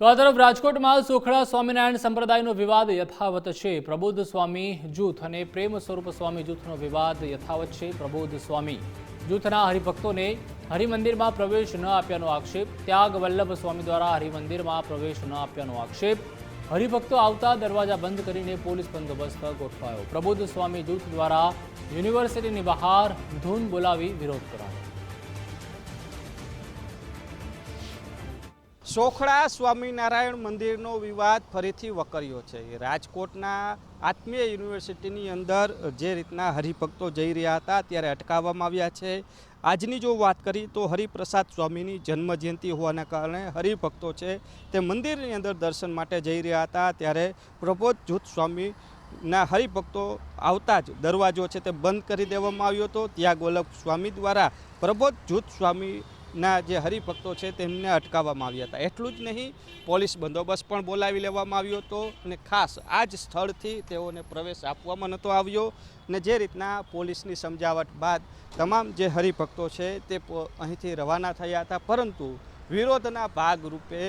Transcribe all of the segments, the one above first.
તો આ તરફ રાજકોટમાં સુખડા સ્વામિનારાયણ સંપ્રદાયનો વિવાદ યથાવત છે. પ્રબુદ્ધ સ્વામી જૂથ અને પ્રેમ સ્વરૂપ સ્વામી જૂથનો વિવાદ યથાવત છે. પ્રબુદ્ધ સ્વામી જૂથના હરિભક્તોને હરિમંદિરમાં પ્રવેશ ન આપ્યાનો આક્ષેપ, ત્યાગ વલ્લભ સ્વામી દ્વારા હરિમંદિરમાં પ્રવેશ ન આપ્યાનો આક્ષેપ. હરિભક્તો આવતા દરવાજા બંધ કરીને પોલીસ બંદોબસ્ત ગોઠવાયો. પ્રબુદ્ધ સ્વામી જૂથ દ્વારા યુનિવર્સિટીની બહાર ધૂન બોલાવી વિરોધ કરાયો. સોખડા સ્વામિનારાયણ મંદિરનો વિવાદ ફરીથી વકર્યો છે. રાજકોટના આત્મીય યુનિવર્સિટીની અંદર જે રીતના હરિભક્તો જઈ રહ્યા હતા, ત્યારે અટકાવવામાં આવ્યા છે. આજની જો વાત કરી તો હરિપ્રસાદ સ્વામીની જન્મજયંતિ હોવાના કારણે હરિભક્તો છે તે મંદિરની અંદર દર્શન માટે જઈ રહ્યા હતા. ત્યારે પ્રબોધ જૂથ સ્વામી ના હરિભક્તો આવતા જ દરવાજો છે તે બંધ કરી દેવામાં આવ્યો હતો. ત્યાં ગોલક સ્વામી દ્વારા પ્રબોધ જૂથ સ્વામી ના જે હરિભક્તો છે તેમને અટકાવવામાં આવ્યા હતા. એટલું જ નહીં, પોલીસ બંદોબસ્ત પણ બોલાવી લેવામાં આવ્યો હતો અને ખાસ આ જ સ્થળથી તેઓને પ્રવેશ આપવામાં નહોતો આવ્યો અને જે રીતના પોલીસની સમજાવટ બાદ તમામ જે હરિભક્તો છે તે અહીંથી રવાના થયા હતા. પરંતુ વિરોધના ભાગરૂપે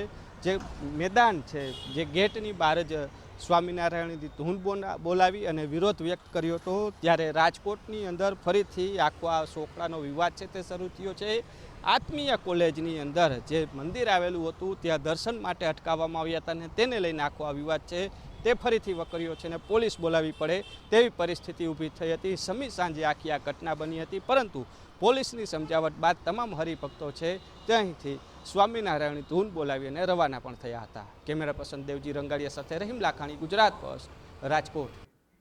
જે મેદાન છે, જે ગેટની બહાર જ સ્વામિનારાયણની ધૂન બોલાવી અને વિરોધ વ્યક્ત કર્યો હતો, ત્યારે રાજકોટની અંદર ફરીથી આખો આ સોકડાનો વિવાદ છે તે શરૂ થયો છે. આત્મીય કોલેજની અંદર જે મંદિર આવેલું હતું, ત્યાં દર્શન માટે અટકાવવામાં આવ્યા હતા અને તેને લઈને આખો આ વિવાદ છે તે ફરીથી વકર્યો છે અને પોલીસ બોલાવી પડે તેવી પરિસ્થિતિ ઊભી થઈ હતી. સમી સાંજે આખી આ ઘટના બની હતી, પરંતુ પોલીસની સમજાવટ બાદ તમામ હરિભક્તો છે તે અહીંથી સ્વામિનારાયણની ધૂન બોલાવી અને રવાના પણ થયા હતા. કેમેરા પર્સન દેવજી રંગાડિયા સાથે રહીમ લાખાણી, ગુજરાત પોસ્ટ રાજકોટ.